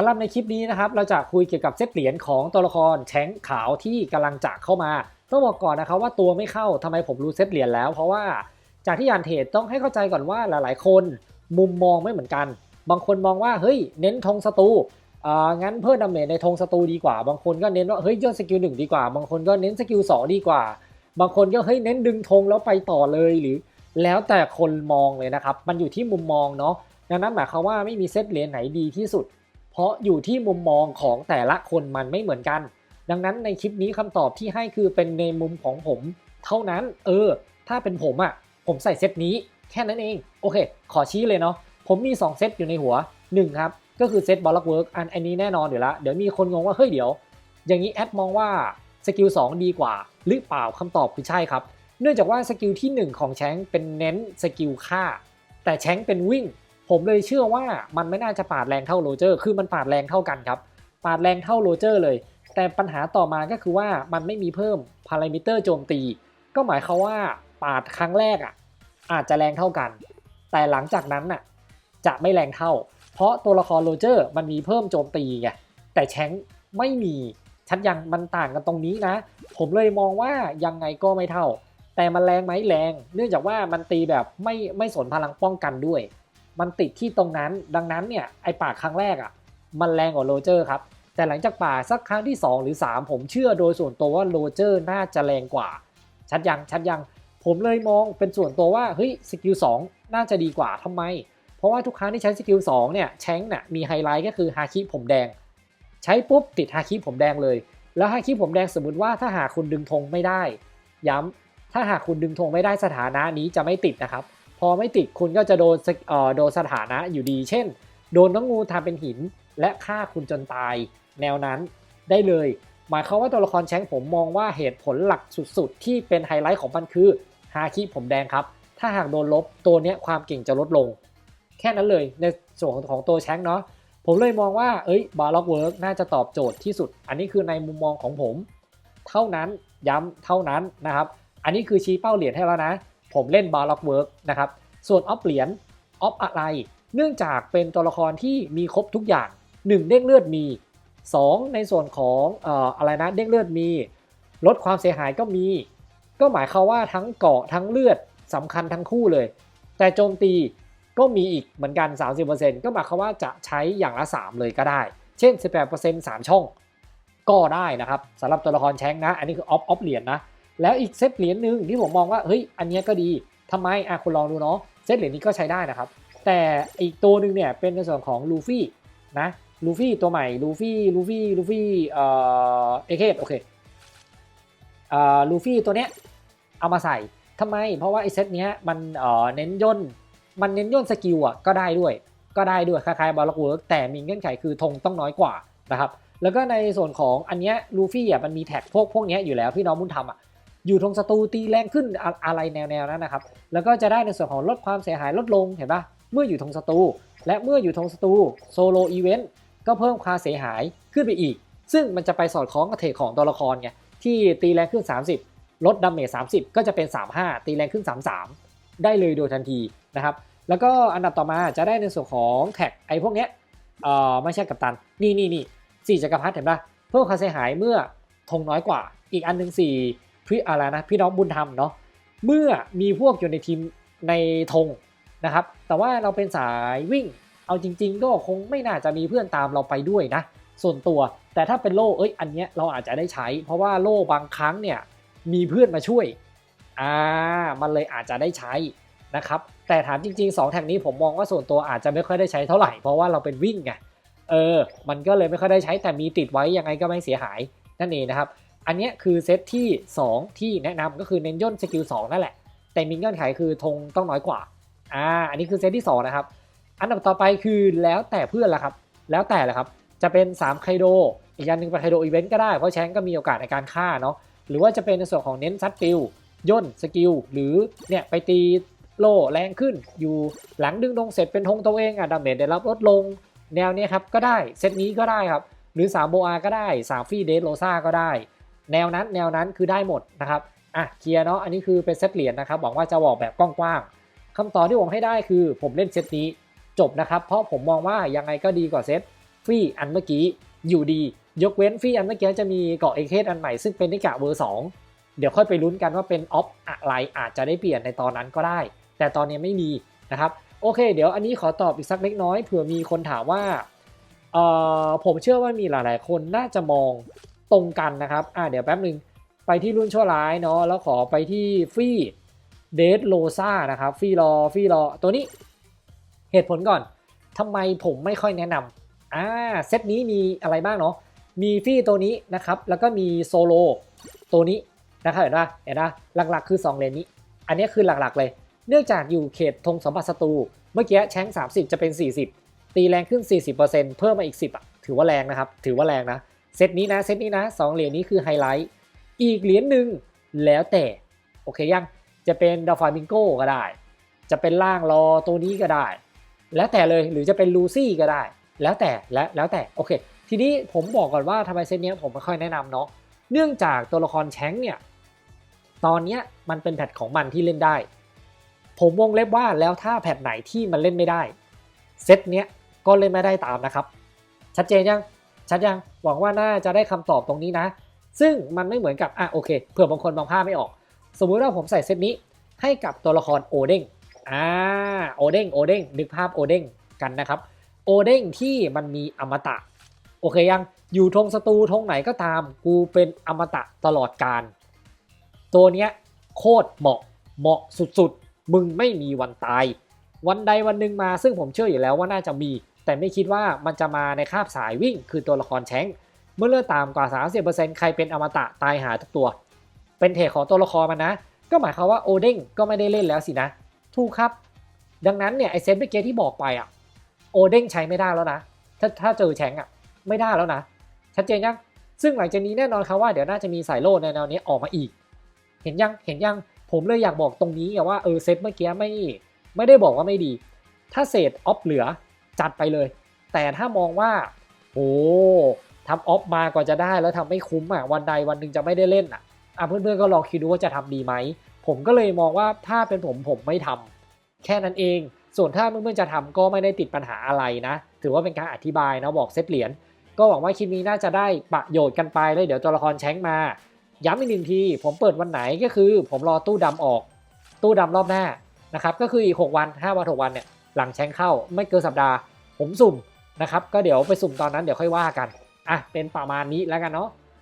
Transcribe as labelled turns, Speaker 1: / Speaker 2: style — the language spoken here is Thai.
Speaker 1: สำหรับในคลิปนี้นะครับเราจะคุยเกี่ยวกับเซตเหรียญของตัวละครแชงขาวที่กำลังจะเข้ามาต้องบอกก่อนนะครับว่าตัวไม่เข้าทำไมผมรู้เซตเหรียญแล้ว เพราะว่าจากที่อ่านเทรดต้องให้เข้าใจก่อนว่าหลาย ๆ คนมุมมองไม่เหมือนกัน บางคนมองว่าเฮ้ยเน้นธงศัตรูอ่างั้นเพิ่มดาเมจในธงศัตรูดีกว่า บางคนก็เน้นว่าเฮ้ยย่นสกิลหนึ่งดีกว่า บางคนก็เน้นสกิลสองดีกว่า บางคนก็เฮ้ยเน้นดึงธงแล้วไปต่อเลยหรือ แล้วแต่คนมองเลยนะครับมันอยู่ที่มุมมองเนาะดังนั้นหมายความว่าไม่มีเซตเหรียญไหนดีที่สุด ราะอยู่ที่มุมมองของแต่ละคนมันไม่เหมือนกัน ดังนั้นในคลิปนี้คำตอบที่ให้คือเป็นในมุมของผม เท่านั้น เออ ถ้าเป็นผมอะ่ะ ผมใส่เซตนี้แค่นั้นเอง โอเค ขอชี้เลยเนาะ ผมมี 2 เซตอยู่ในหัว 1 ครับ ก็คือเซตบอลล็อกเวิร์กอันอันนี้แน่นอนอยู่แล้ว เดี๋ยวมีคนงงว่า เฮ้ยเดี๋ยว อย่างนี้แอดมองว่าสกิล2ดีกว่า หรือเปล่าคำตอบคือใช่ครับ เนื่องจากว่าสกิลที่ 1 ของแชงเป็นเน้นสกิลฆ่า แต่แชงเป็นวิ่ง ผมเลยเชื่อว่ามันไม่น่าจะปาดแรงเท่าโรเจอร์ คือมันปาดแรงเท่ากันครับ ปาดแรงเท่าโรเจอร์เลย แต่ปัญหาต่อมาก็คือว่ามันไม่มีเพิ่มพารามิเตอร์โจมตี ก็หมายความว่าปาดครั้งแรกอะอาจจะแรงเท่ากัน แต่หลังจากนั้นน่ะจะไม่แรงเท่า เพราะตัวละครโรเจอร์มันมีเพิ่มโจมตีไง แต่แชงไม่มี ชัดยังมันต่างกันตรงนี้นะ ผมเลยมองว่ายังไงก็ไม่เท่า แต่มันแรงไหมแรง เนื่องจากว่ามันตีแบบไม่ไม่สนพลังป้องกันด้วย มันติดที่ตรงนั้น ดังนั้นเนี่ยไอปากครั้งแรกอะ่ะมันแรงกว่าโรเจอร์ครับ แต่หลังจากป่าสักครั้งที่ 2 หรือ 3 ผมเชื่อโดยส่วนตัวว่าโรเจอร์น่าจะแรงกว่า ชัดยังชัดยังผมเลยมองเป็นส่วนตัวว่าเฮ้ยสกิล2น่าจะดีกว่าทำไม เพราะว่าทุกครั้งที่ใช้สกิล2เนี่ยแชงเนี่ยมีไฮไลท์ก็คือฮาคิผมแดง ใช้ปุ๊บติดฮาคิผมแดงเลย แล้วฮาคิผมแดงสมมติว่าถ้าหากคุณดึงธงไม่ได้ ย้ำถ้าหากคุณดึงธงไม่ได้สถานะนี้จะไม่ติดนะครับ พอไม่ติดคุณก็จะโดนโดนสถานะอยู่ดี เช่น โดนน้องงูทำเป็นหินและฆ่าคุณจนตาย แนวนั้นได้เลย หมายความว่าตัวละครแชงผมมองว่าเหตุผลหลักสุดๆ ที่เป็นไฮไลท์ของมันคือฮาคิผมแดงครับ ถ้าหากโดนลบตัวเนี้ยความเก่งจะลดลง แค่นั้นเลยในส่วนของตัวแชงเนาะผมเลยมองว่าเอ้ยบาร์ล็อกเวิร์กน่าจะตอบโจทย์ที่สุด อันนี้คือในมุมมองของผม เท่านั้นย้ำเท่านั้นนะครับ อันนี้คือชี้เป้าเหรียญให้แล้วนะ ผมเล่นบาร์ล็อกเวิร์กนะครับ ส่วนออฟเหรียญออฟอะไร เนื่องจากเป็นตัวละครที่มีครบทุกอย่าง 1 เด้งเลือดมี 2 ในส่วนของอออะไรนะเด้งเลือดมี ลดความเสียหายก็มี ก็หมายความว่าทั้งเกาะทั้งเลือดสำคัญทั้งคู่เลย แต่โจมตีก็มีอีกเหมือนกัน 30%ก็หมายความว่าจะใช้อย่างละ 3 เลยก็ได้ เช่น 18% 3 ช่อง ก็ได้นะครับสำหรับตัวละครแชงนะ อันนี้คือออฟออฟเหรียญนะ แล้วอีกเซตเหรียญหนึ่งที่ผมมองว่าเฮ้ยอันนี้ก็ดีทำไมอะคุณลองดูเนาะเซตเหรียญนี้ก็ใช้ได้นะครับ แต่อีกตัวหนึ่งเนี่ยเป็นในส่วนของลูฟี่นะลูฟี่ตัวใหม่ลูฟี่ลูฟี่ลูฟี่เอ่อเอเคโอเคเอ่อลูฟี่ตัวเนี้ยเอามาใส่ทำไม เพราะว่าไอเซตเนี้ยมันเอ่อเน้นย่นมันเน้นย่นสกิลอะก็ได้ด้วย ก็ได้ด้วยคล้ายๆบอลล็อกเวิร์กแต่มีเงื่อนไขคือธงต้องน้อยกว่านะครับแล้วก็ในส่วนของอันเนี้ยลูฟี่อะมันมีแท็กพวกพวกเนี้ยอยู่แล้วพี่น้องบุญธรรมอะ อยู่ธงศัตรูตีแรงขึ้นอะอะไรแนวๆนั้นนะครับ แล้วก็จะได้ในส่วนของลดความเสียหายลดลงเห็นปะเมื่ออยู่ธงศัตรูและเมื่ออยู่ธงศัตรูโซโลอีเวนต์ก็เพิ่มความเสียหายขึ้นไปอีก ซึ่งมันจะไปสอดคล้องกับเทของตัวละครไงที่ตีแรงขึ้น 30 ลดดาเมจ30 ก็จะเป็น 35 ตีแรงขึ้น 33 ได้เลยโดยทันทีนะครับ แล้วก็อันดับต่อมาจะได้ในส่วนของแท็กไอ้พวกเนี้ยเอ่อไม่ใช่กับตัน นี่นี่นี่สี่จักรพรรดิเห็นปะเพิ่มความเสียหายเมื่อธงน้อยกว่า อีกอันหนึ่งสี่ พี่อะไรนะพี่น้องบุญธรรมเนาะเมื่อมีพวกอยู่ในทีมในธงนะครับ แต่ว่าเราเป็นสายวิ่ง เอาจริง ๆ ก็คงไม่น่าจะมีเพื่อนตามเราไปด้วยนะ ส่วนตัว แต่ถ้าเป็นโล่เอ้ยอันเนี้ยเราอาจจะได้ใช้ เพราะว่าโล่บางครั้งเนี่ยมีเพื่อนมาช่วยอ่ามันเลยอาจจะได้ใช้นะครับแต่ถามจริง ๆ 2 แท็กนี้ผมมองว่าส่วนตัวอาจจะไม่ค่อยได้ใช้เท่าไหร่เพราะว่าเราเป็นวิ่งไงเออ มันก็เลยไม่ค่อยได้ใช้แต่มีติดไว้ยังไงก็ไม่เสียหายนั่นเองนะครับ อันนี้คือเซตที่ 2 ที่แนะนำก็คือเน้นย่นสกิล2นั่นแหละ แต่มีเงื่อนไขคือธงต้องน้อยกว่าอ่าอันนี้คือเซตที่ 2 นะครับ อันดับต่อไปคือแล้วแต่เพื่อนละครับ แล้วแต่ละครับ จะเป็น3ไคโดอีกอันหนึ่งเป็นไคโดอีเวนต์ก็ได้ เพราะแชงก็มีโอกาสในการฆ่าเนาะหรือว่าจะเป็นในส่วนของเน้นซัดฟิลย่นสกิลหรือเนี่ยไปตีโลแรงขึ้น อยู่หลังดึงลงเสร็จเป็นธงตัวเองอะดาเมจได้รับลดลงแนวเนี้ยครับก็ได้เซตนี้ก็ได้ครับ หรือ3โบอาก็ได้3ฟี่เดสโรซาก็ได้ แนวนั้นแนวนั้นคือได้หมดนะครับอะเคลียร์เนาะอันนี้คือเป็นเซตเหรียญนะครับหวังว่าจะบอกแบบกว้างๆคำตอบที่ผมให้ได้คือผมเล่นเซตนี้จบนะครับ เพราะผมมองว่ายังไงก็ดีกว่าเซตฟรีอันเมื่อกี้อยู่ดี ยกเว้นฟรีอันเมื่อกี้จะมีเกาะเอเคสอันใหม่ซึ่งเป็นนิกะเวอร์สองเดี๋ยวค่อยไปลุ้นกันว่าเป็นออฟอะไรอาจจะได้เปลี่ยนในตอนนั้นก็ได้ แต่ตอนนี้ไม่มีนะครับโอเค เดี๋ยวอันนี้ขอตอบอีกสักเล็กน้อยเผื่อมีคนถามว่าเออผมเชื่อว่ามีหลาย ๆ คนน่าจะมอง ตรงกันนะครับอ่าเดี๋ยวแป๊บหนึ่งไปที่รุ่นชั่วร้ายเนาะแล้วขอไปที่ฟรีเดทโลซ่านะครับฟรีรอฟรีรอตัวนี้เหตุผลก่อนทำไมผมไม่ค่อยแนะนำอ่าเซตนี้มีอะไรบ้างเนาะมีฟรีตัวนี้นะครับแล้วก็มีโซโลตัวนี้นะครับเห็นป่ะเห็นป่ะหลักๆ คือ 2 เลนนี้ อันนี้คือหลักๆเลย เนื่องจากอยู่เขตธงสมบัติศัตรูเมื่อกี้แชง30 จะเป็น 40 ตีแรงขึ้น 40%เพิ่มมาอีก 10อะถือว่าแรงนะครับ ถือว่าแรงนะ เซตนี้นะเซตนี้นะสองเหรียญนี้คือไฮไลท์อีกเหรียญหนึ่งแล้วแต่โอเคยังจะเป็นดาฟามิงโก้ก็ได้ จะเป็นล่างรอตัวนี้ก็ได้ แล้วแต่เลยหรือจะเป็นลูซี่ก็ได้ แล้วแต่และแล้วแต่โอเค ทีนี้ผมบอกก่อนว่าทำไมเซตเนี้ยผมไม่ค่อยแนะนำเนาะเนื่องจากตัวละครแชงเนี่ยตอนเนี้ยมันเป็นแพทของมันที่เล่นได้ ผมวงเล็บว่าแล้วถ้าแพทไหนที่มันเล่นไม่ได้เซตเนี้ยก็เล่นไม่ได้ตามนะครับ ชัดเจนยัง ชัดยังหวังว่าน่าจะได้คำตอบตรงนี้นะ ซึ่งมันไม่เหมือนกับอะโอเคเผื่อบางคนบางภาพไม่ออก สมมุติว่าผมใส่เซตนี้ให้กับตัวละครโอเด้งอ่าโอเด้งโอเด้งนึกภาพโอเด้งกันนะครับโอเด้งที่มันมีอมตะ โอเคยังอยู่ธงศัตรูธงไหนก็ตามกูเป็นอมตะตลอดการ ตัวเนี้ยโคตรเหมาะเหมาะสุดๆ มึงไม่มีวันตาย วันใดวันหนึ่งมาซึ่งผมเชื่ออยู่แล้วว่าน่าจะมี แต่ไม่คิดว่ามันจะมาในคาบสายวิ่งคือตัวละครแชงเมื่อเลือดต่ำกว่า 30%ใครเป็นอมตะตายหาทุกตัว เป็นเทคของตัวละครมันนะ ก็หมายความว่าโอเด้งก็ไม่ได้เล่นแล้วสินะ ถูกครับ ดังนั้นเนี่ยไอเซนเมื่อกี้ที่บอกไปอะโอเด้งใช้ไม่ได้แล้วนะ ถ้าถ้าเจอแชงอะไม่ได้แล้วนะ ชัดเจนยัง ซึ่งหลังจากนี้แน่นอนครับว่าเดี๋ยวน่าจะมีสายโลในแนวนี้ออกมาอีก เห็นยัง เห็นยัง ผมเลยอยากบอกตรงนี้ว่าเออเซตเมื่อกี้ไม่ไม่ได้บอกว่าไม่ดี ถ้าเศษออฟเหลือ จัดไปเลย แต่ถ้ามองว่าโอ้ทำออฟมากว่าจะได้แล้วทำไม่คุ้มอะวันใดวันหนึ่งจะไม่ได้เล่นอะอะเพื่อนๆก็ลองคิดดูว่าจะทำดีไหม ผมก็เลยมองว่าถ้าเป็นผมผมไม่ทำแค่นั้นเอง ส่วนถ้าเพื่อนๆจะทำก็ไม่ได้ติดปัญหาอะไรนะ ถือว่าเป็นการอธิบายนะบอกเซตเหรียญก็หวังว่าคลิปนี้น่าจะได้ประโยชน์กันไปเลยเดี๋ยวตัวละครแชงมา ย้ำอีกหนึ่งที ผมเปิดวันไหนก็คือ ผมรอตู้ดำออก ตู้ดำรอบหน้านะครับก็คืออีก 6 วัน 5 วัน 6 วันเนี่ย หลังแชงเข้าไม่เกินสัปดาห์ ผมสุ่มนะครับ ก็เดี๋ยวไปสุ่มตอนนั้นเดี๋ยวค่อยว่ากัน อะ เป็นประมาณนี้แล้วกันเนาะ